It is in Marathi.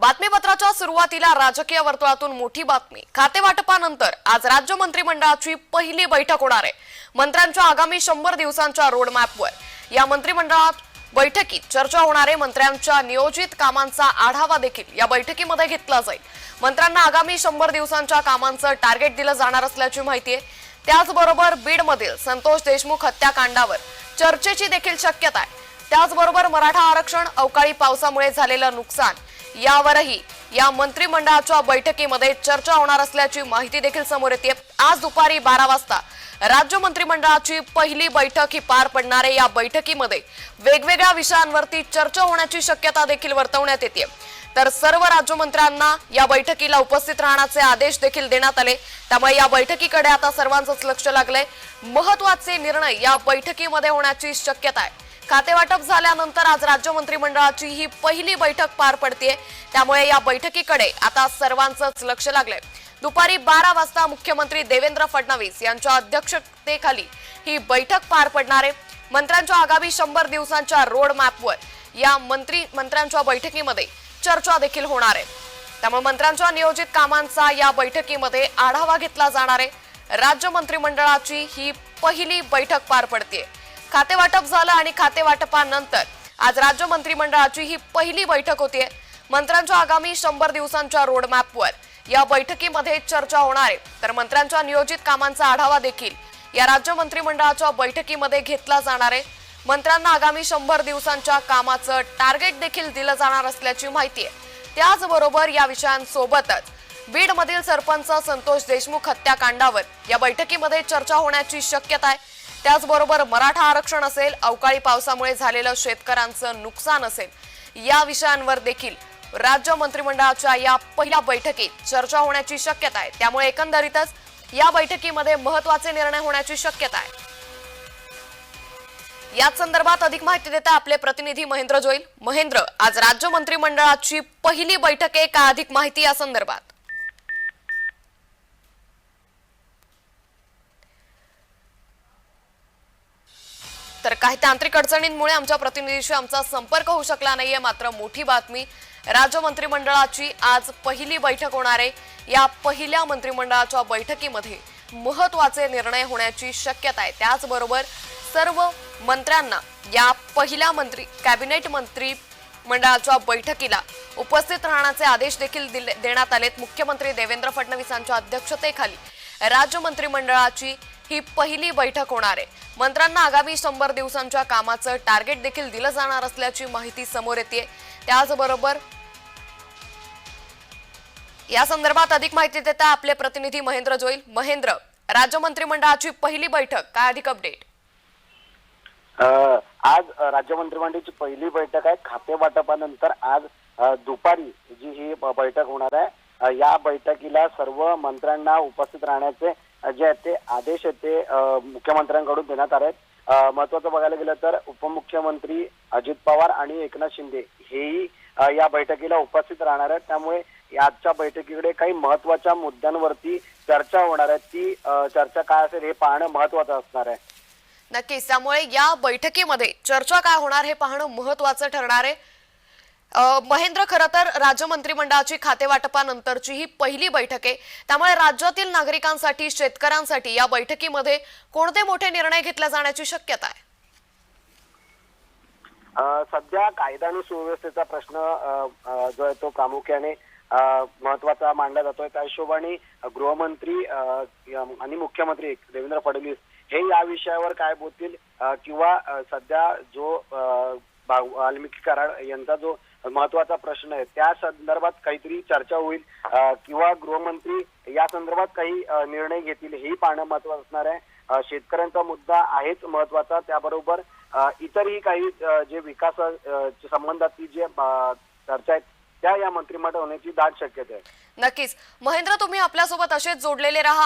बातमीपत्राच्या सुरुवातीला राजकीय वर्तुळातून मोठी बातमी. खातेवाटपानंतर आज राज्य मंत्रिमंडळाची पहिली बैठक होणार आहे. मंत्र्यांच्या आगामी शंभर दिवसांच्या रोडमॅपवर. या मंत्रिमंडळात बैठकीत चर्चा होणारे मंत्र्यांच्या नियोजित कामांचा आढावा देखील या बैठकीमध्ये घेतला जाईल. मंत्र्यांना आगामी शंभर दिवसांच्या कामांचं टार्गेट दिलं जाणार असल्याची माहिती आहे. त्याचबरोबर बीडमधील संतोष देशमुख हत्याकांडावर चर्चेची देखील शक्यता आहे. त्याचबरोबर मराठा आरक्षण अवकाळी पावसामुळे झालेलं नुकसान यावरही या मंत्रिमंडळाच्या बैठकीमध्ये चर्चा होणार असल्याची माहिती देखील समोर येते. आज दुपारी बारा वाजता राज्य मंत्रिमंडळाची पहिली बैठक ही पार पडणार आहे. या बैठकीमध्ये वेगवेगळ्या विषयांवरती चर्चा होण्याची शक्यता देखील वर्तवण्यात येते. तर सर्व राज्यमंत्र्यांना या बैठकीला उपस्थित राहण्याचे आदेश देखील देण्यात आले. त्यामुळे या बैठकीकडे आता सर्वांचंच लक्ष लागलंय. महत्त्वाचे निर्णय या बैठकीमध्ये होण्याची शक्यता आहे. खातेवाटप झाल्यानंतर आज राज्य मंत्रिमंडळाची ही पहिली बैठक पार पडते त्यामुळे या बैठकीकडे आता सर्वांचंच लक्ष लागलंय. दुपारी बारा वाजता मुख्यमंत्री देवेंद्र फडणवीस यांच्या अध्यक्षतेखाली ही बैठक पार पडणार आहे. मंत्र्यांच्या आगामी शंभर दिवसांच्या रोड मॅपवर या मंत्री मंत्र्यांच्या बैठकीमध्ये चर्चा देखील होणार आहे. त्यामुळे मंत्र्यांच्या नियोजित कामांचा या बैठकीमध्ये आढावा घेतला जाणार आहे. राज्य मंत्रिमंडळाची ही पहिली बैठक पार पडते खातेवाटप झालं आणि खातेवाटपानंतर आज राज्य मंत्रिमंडळाची ही पहिली बैठक होतीये. मंत्र्यांच्या आगामी शंभर दिवसांच्या रोडमॅपवर या बैठकीमध्ये चर्चा होणार आहे. तर मंत्र्यांच्या नियोजित कामांचा आढावा देखील या राज्य मंत्रिमंडळाच्या बैठकीमध्ये घेतला जाणार आहे. मंत्र्यांना आगामी शंभर दिवसांच्या कामाचं टार्गेट देखील दिलं जाणार असल्याची माहिती आहे. त्याचबरोबर या विषयांसोबतच बीडमधील सरपंच संतोष देशमुख हत्याकांडावर या बैठकीमध्ये चर्चा होण्याची शक्यता आहे. त्याचबरोबर मराठा आरक्षण असेल अवकाळी पावसामुळे झालेलं शेतकऱ्यांचं नुकसान असेल या विषयांवर देखील राज्य मंत्रिमंडळाच्या या पहिल्या बैठकीत चर्चा होण्याची शक्यता आहे. त्यामुळे एकंदरीतच या बैठकीमध्ये महत्त्वाचे निर्णय होण्याची शक्यता आहे. याच संदर्भात अधिक माहिती देता आपले प्रतिनिधी महेंद्र जोईल. महेंद्र आज राज्य मंत्रिमंडळाची पहिली बैठक आहे का अधिक माहिती या संदर्भात? तर काही तांत्रिक अडचणींमुळे आमच्या प्रतिनिधीशी आमचा संपर्क होऊ शकला नाहीये. मात्र मोठी बातमी राज्य मंत्रिमंडळाची आज पहिली बैठक होणार आहे. या पहिल्या मंत्रिमंडळाच्या बैठकीमध्ये महत्त्वाचे निर्णय होण्याची शक्यता आहे. त्याचबरोबर सर्व मंत्र्यांना या पहिल्या मंत्री कॅबिनेट मंत्री मंडळाच्या बैठकीला उपस्थित राहण्याचे आदेश देखील दिले देण्यात आलेत. मुख्यमंत्री देवेंद्र फडणवीस यांच्या अध्यक्षतेखाली राज्य मंत्रिमंडळाची ही पहिली बैठक होणार आहे. मंत्र्यांना आगामी शंभर दिवसांच्या कामाचं टार्गेट देखील दिलं जाणार असल्याची माहिती समोर येते त्याचबरोबर या संदर्भात अधिक माहिती देता आपले प्रतिनिधी महेंद्र जोईल. महेंद्र राज्य मंत्रिमंडळाची पहिली बैठक काय अधिक अपडेट आज राज्य मंत्रिमंडळाची पहिली बैठक आहे. खाते वाटपानंतर आज दुपारी जी ही बैठक होणार आहे या बैठकीला सर्व मंत्र्यांना उपस्थित राहण्याचे जे आहेत ते आदेश आहेत ते मुख्यमंत्र्यांकडून देण्यात आले आहेत महत्वाचं बघायला गेलं तर उपमुख्यमंत्री अजित पवार आणि एकनाथ शिंदे हेही या बैठकीला उपस्थित राहणार आहेत. त्यामुळे आजच्या बैठकीकडे काही महत्त्वाच्या मुद्द्यांवरती चर्चा होणार आहे. ती चर्चा काय असेल हे पाहणं महत्वाचं असणार आहे. नक्कीच. त्यामुळे या बैठकीमध्ये चर्चा काय होणार हे पाहणं महत्वाचं ठरणार आहे. महेंद्र खरं तर राज्य मंत्रिमंडळाची खातेवाटपानंतरची ही पहिली बैठक. आहे त्यामुळे राज्यातील नागरिकांसाठी शेतकऱ्यांसाठी या बैठकीमध्ये कोणते मोठे निर्णय घेतले जाण्याची शक्यता आहे? सध्या कायदा आणि सुव्यवस्थेचा प्रश्न जो आहे तो प्रामुख्याने महत्त्वाचा मांडला जातोय. त्या हिशोबाने गृहमंत्री आणि मुख्यमंत्री देवेंद्र फडणवीस हे या विषयावर काय बोलतील किंवा सध्या जो वाल्मिकी कराड यांचा जो महत्त्वाचा प्रश्न आहे. त्या संदर्भात काहीतरी चर्चा होईल किंवा गृहमंत्री या संदर्भात काही निर्णय घेतील हेही पाहणं महत्वाचं असणार आहे. शेतकऱ्यांचा मुद्दा आहेच महत्त्वाचा. त्याबरोबर इतरही काही जे विकास संबंधातली जे चर्चा आहेत त्या या मंत्रिमंडळ होण्याची दाट शक्यता आहे. नक्कीच. महेंद्र तुम्ही आपल्यासोबत असेच जोडलेले राहा.